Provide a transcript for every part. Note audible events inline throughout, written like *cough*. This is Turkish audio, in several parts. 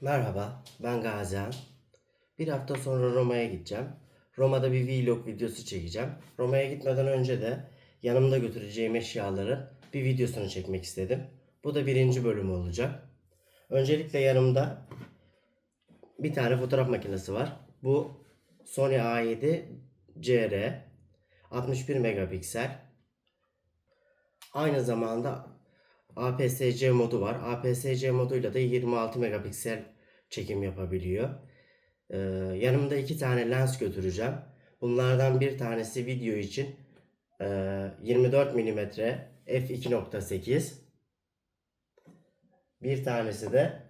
Merhaba, ben Gazian. Bir hafta sonra Roma'ya gideceğim. Roma'da bir vlog videosu çekeceğim. Roma'ya gitmeden önce de yanımda götüreceğim eşyaları bir videosunu çekmek istedim. Bu da birinci bölümü olacak. Öncelikle yanımda bir tane fotoğraf makinesi var. Bu Sony A7 CR 61 megapiksel. Aynı zamanda APS-C modu var. APS-C moduyla da 26 megapiksel çekim yapabiliyor. Ee, yanımda iki tane lens götüreceğim. Bunlardan bir tanesi video için e, 24 mm f2.8 bir tanesi de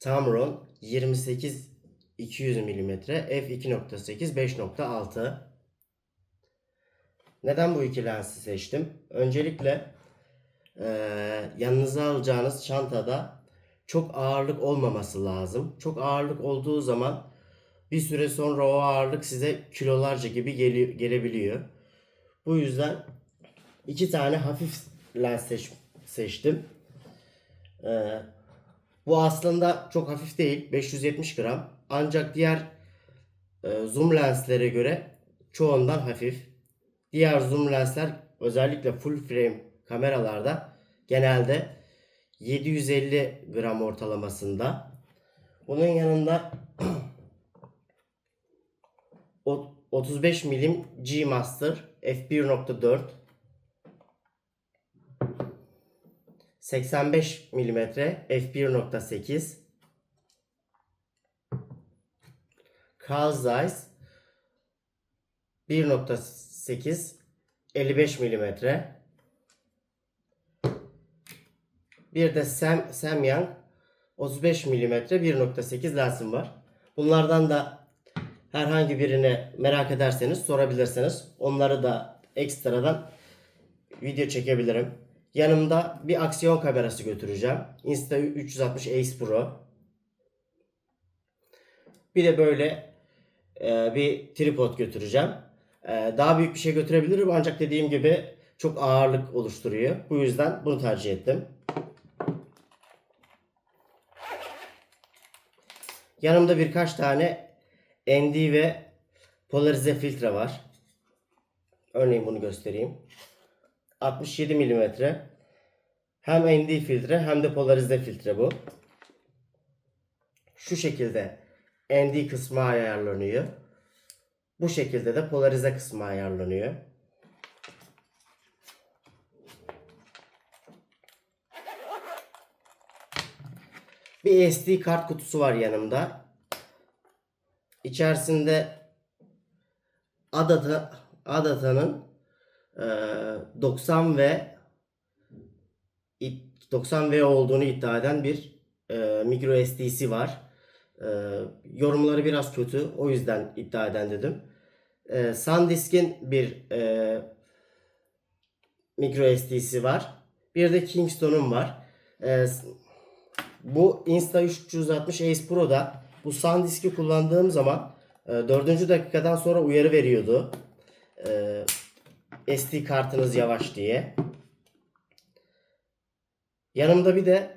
Tamron 28 200 mm f2.8 5.6 neden bu iki lensi seçtim? Öncelikle eee, yanınıza alacağınız çantada çok ağırlık olmaması lazım. Çok ağırlık olduğu zaman bir süre sonra o ağırlık size kilolarca gibi geli- gelebiliyor. Bu yüzden iki tane hafif lens seç- seçtim. Eee, bu aslında çok hafif değil. 570 gram. Ancak diğer e, zoom lenslere göre çoğundan hafif. Diğer zoom lensler özellikle full frame kameralarda genelde 750 gram ortalamasında. Bunun yanında *clears throat* o- 35 milim G Master f1.4 85 mm f1.8 Carl Zeiss 1.8 55 milimetre. Bir de Sam, Samyang 35 milimetre 1.8 lensim var. Bunlardan da herhangi birini merak ederseniz sorabilirsiniz. Onları da ekstradan video çekebilirim. Yanımda bir aksiyon kamerası götüreceğim. Insta360 Ace Pro. Bir de böyle e, bir tripod götüreceğim. E, daha büyük bir şey götürebilirim ancak dediğim gibi çok ağırlık oluşturuyor. Bu yüzden bunu tercih ettim. Yanımda birkaç tane ND ve polarize filtre var. Örneğin bunu göstereyim. 67 mm. Hem ND filtre hem de polarize filtre bu. Şu şekilde ND kısmı ayarlanıyor. Bu şekilde de polarize kısmı ayarlanıyor. Bir SD kart kutusu var yanımda. İçerisinde Adata Adata'nın eee, 90 ve 90 V olduğunu iddia eden bir eee micro SD'si var. Eee, yorumları biraz kötü. O yüzden iddia eden dedim. Eee SanDisk'in bir eee micro SD'si var. Bir de Kingston'un var. S- bu Insta360 Ace Pro'da bu SanDisk'i kullandığım zaman e, 4. dakikadan sonra uyarı veriyordu. E, SD kartınız yavaş diye. Yanımda bir de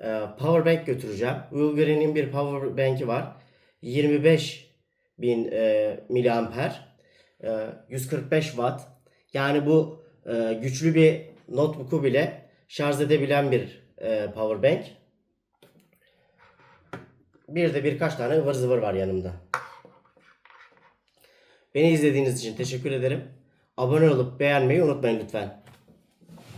e, power bank götüreceğim. Wolverine'in bir power bank'i var. 25 bin e, miliamper. E, 145 watt. Yani bu e, güçlü bir notebook'u bile şarj edebilen bir e, power bank. Bir de birkaç tane ıvır zıvır var yanımda. Beni izlediğiniz için teşekkür ederim. Abone olup beğenmeyi unutmayın lütfen.